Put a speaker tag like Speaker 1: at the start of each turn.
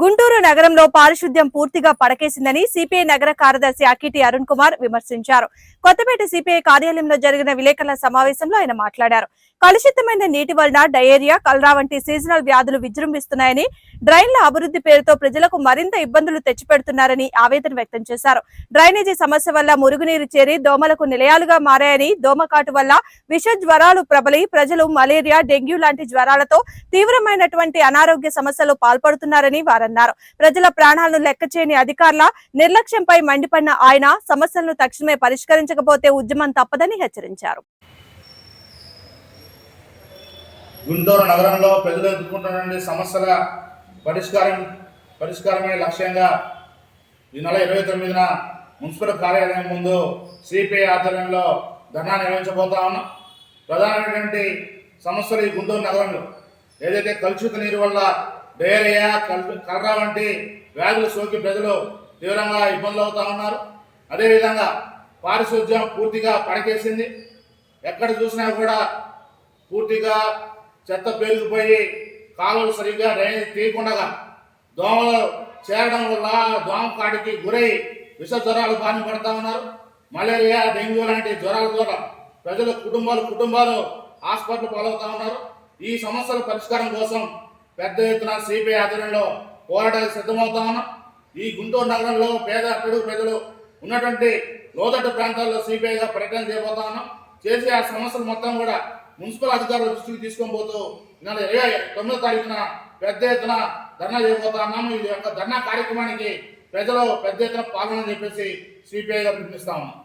Speaker 1: గుంటూరు నగరంలో పారిశుద్ధ్యం పూర్తిగా పడకేసిందని సిపిఐ నగర కార్యదర్శి అకిటి అరుణ్ కుమార్ విమర్శించారు. కొత్తపేట సిపిఐ కార్యాలయంలో జరిగిన విలేకరుల సమావేశంలో ఆయన మాట్లాడారు. కలుషితమైన నీటి వలన డయేరియా కలరా వంటి సీజనల్ వ్యాధులు విజృంభిస్తున్నాయని డ్రైన్ల అభివృద్ధి పేరుతో ప్రజలకు మరింత ఇబ్బందులు తెచ్చిపెడుతున్నారని ఆవేదన వ్యక్తం చేశారు. డ్రైనేజీ సమస్య వల్ల మురుగునీరు చేరి దోమలకు నిలయాలుగా మారాయని దోమకాటు వల్ల విష జ్వరాలు ప్రబలి ప్రజలు మలేరియా డెంగ్యూ లాంటి జ్వరాలతో తీవ్రమైనటువంటి అనారోగ్య సమస్యలు పాల్పడుతున్నారని వారన్నారు. ప్రజల ప్రాణాలను లెక్క చేయని అధికారుల నిర్లక్ష్యంపై మండిపడిన ఆయన సమస్యలను తక్షణమే పరిష్కరించకపోతే ఉద్యమం తప్పదని హెచ్చరించారు.
Speaker 2: గుంటూరు నగరంలో ప్రజలు ఎదుర్కొంటున్న సమస్యల పరిష్కారం పరిష్కారమే లక్ష్యంగా ఈ నెల ఇరవై తొమ్మిదిన మున్సిపల్ కార్యాలయం ముందు సిపిఐ ఆధ్వర్యంలో ధర్నా నిర్వహించబోతా ఉన్నాం. ప్రధానమైనటువంటి సమస్యలు ఈ గుంటూరు నగరంలో. ఏదైతే కలుషిత నీరు వల్ల డయేరియా కల్- కలరా వంటి వ్యాధులు సోకి ప్రజలు తీవ్రంగా ఇబ్బందులు అవుతా ఉన్నారు. అదేవిధంగా పారిశుద్ధ్యం పూర్తిగా పడకేసింది. ఎక్కడ చూసినా కూడా పూర్తిగా చెత్త పేరుకుపోయి కాలువలు సరిగ్గా డ్రైనేజ్ తీయకుండా దోమలు చేరడం వల్ల దోమ కాడికి గురై విష జ్వరాలు బారిన పడతా ఉన్నారు. మలేరియా డెంగ్యూ లాంటి జ్వరాల ద్వారా ప్రజలు కుటుంబాలు కుటుంబాలు హాస్పిటల్ పాలవుతా ఉన్నారు. ఈ సమస్యల పరిష్కారం కోసం పెద్ద ఎత్తున సిపిఐ ఆధ్వర్యంలో పోరాటాలు సిద్ధమవుతా ఉన్నాం. ఈ గుంటూరు నగరంలో పేద అట్టడుగు ప్రజలు ఉన్నటువంటి లోతట్టు ప్రాంతాల్లో సిపిఐగా పర్యటన చేయబోతా ఉన్నాం. చేసి ఆ సమస్యలు మొత్తం కూడా మున్సిపల్ అధికారుల దృష్టికి తీసుకొని పోతూ నెల ఇరవై తొమ్మిదో తారీఖున పెద్ద ఎత్తున ధర్నా చేయబోతా ఉన్నాము ఈ యొక్క ధర్నా కార్యక్రమానికి ప్రజలు పెద్ద ఎత్తున పాల్గొనని చెప్పేసి సిపిఐగా పిలుపునిస్తా ఉన్నాం